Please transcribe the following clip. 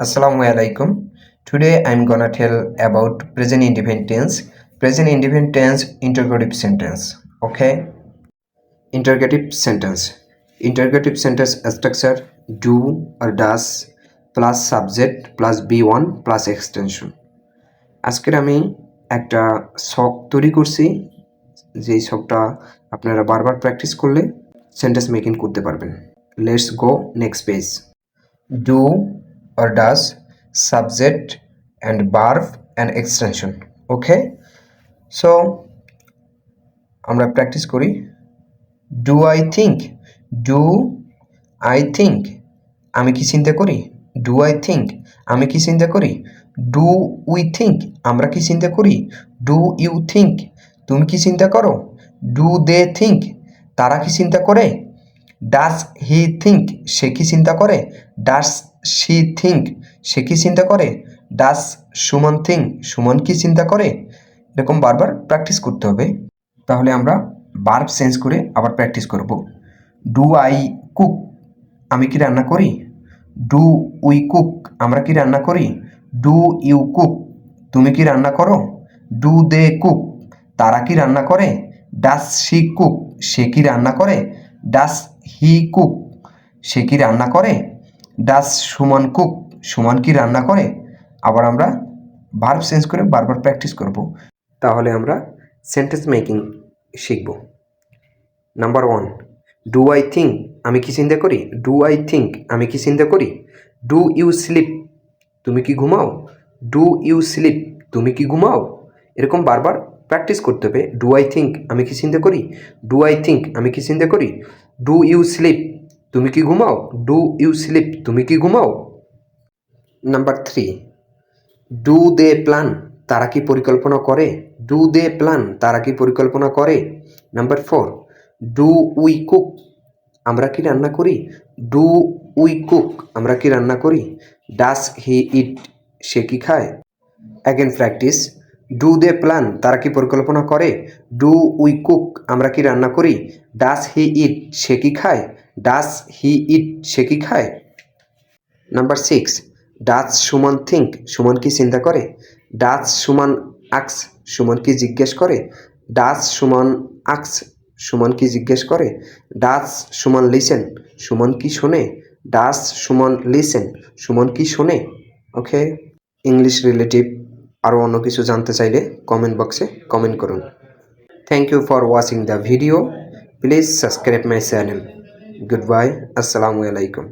আসসালামু আলাইকুম today I am gonna tell about present independence present independence interrogative sentence okay interrogative sentence interrogative sentence structure do or does plus subject plus V one plus extension আজকের আমি একটা শখ তৈরি করছি, যেই শখটা আপনারা বারবার প্র্যাকটিস করলে সেন্টেন্স মেকিং করতে পারবেন। Let's go next page do or does, subject, and verb, and extension. Okay? So, আমরা প্র্যাকটিস করি। Do I think do I think আমি কি চিন্তা করি? ডু আই থিঙ্ক আমি কি চিন্তা করি? ডু উই থিঙ্ক আমরা কি চিন্তা করি? ডু ইউ থিঙ্ক তুমি কি চিন্তা করো? ডু দে থিঙ্ক তারা কি চিন্তা করে? ডাস হি থিঙ্ক সে কি চিন্তা করে? ডাস শি থিঙ্ক সে কি চিন্তা করে? ডাস সুমন থিঙ্ক সুমন কি চিন্তা করে? এরকম বারবার প্র্যাকটিস করতে হবে। তাহলে আমরা বার্ব চেঞ্জ করে আবার প্র্যাকটিস করব। ডু আই কুক আমি কি রান্না করি? ডু উই কুক আমরা কি রান্না করি? ডু ইউ কুক তুমি কি রান্না করো? ডু দে কুক তারা কি রান্না করে? ডাস শি কুক সে কি রান্না করে? ডাস হি কুক সে কি রান্না করে? ডাস সুমন কুক সুমন কি রান্না করে? আবার আমরা ভার্ব চেঞ্জ করে বারবার প্র্যাকটিস করব। তাহলে আমরা সেন্টেন্স মেকিং শিখব। Number one do I think আমি কি চিন্তা করি? ডু আই থিঙ্ক আমি কি চিন্তা করি? ডু ইউ স্লিপ তুমি কি ঘুমাও? ডু ইউ স্লিপ তুমি কি ঘুমাও? এরকম বারবার প্র্যাকটিস করতে হবে। ডু আই থিঙ্ক আমি কি চিন্তা করি? ডু আই থিঙ্ক আমি কি চিন্তা করি? ডু ইউ স্লিপ তুমি কি ঘুমাও? ডু ইউ স্লিপ তুমি কি ঘুমাও? Number three do they plan তারা কি পরিকল্পনা করে? ডু দে প্ল্যান তারা কি পরিকল্পনা করে? Number four do we cook আমরা কি রান্না করি? ডু উই কুক আমরা কি রান্না করি? ডাস হি ইট সে কি খায়? Again practice do they plan, তারা কি পরিকল্পনা করে? ডু উই কুক, আমরা কি রান্না করি? ডাস হি ইট, সে কি খায়? ডাস হি ইট, সে কি খায়? Number six does Suman think, Suman কি চিন্তা করে? ডাচ সুমন আক্স, সুমন কি জিজ্ঞেস করে? ডাচ সুমন আক্স, সুমন কি জিজ্ঞেস করে? ডাচ সুমন লিসেন, সুমন কি শোনে? ডাচ সুমন লিসেন, সুমন কি শোনে? ওকে, ইংলিশ রিলেটিভ আরও অন্য কিছু জানতে চাইলে কমেন্ট বক্সে কমেন্ট করুন। Thank you for watching the video please subscribe my channel good bye আসসালামু আলাইকুম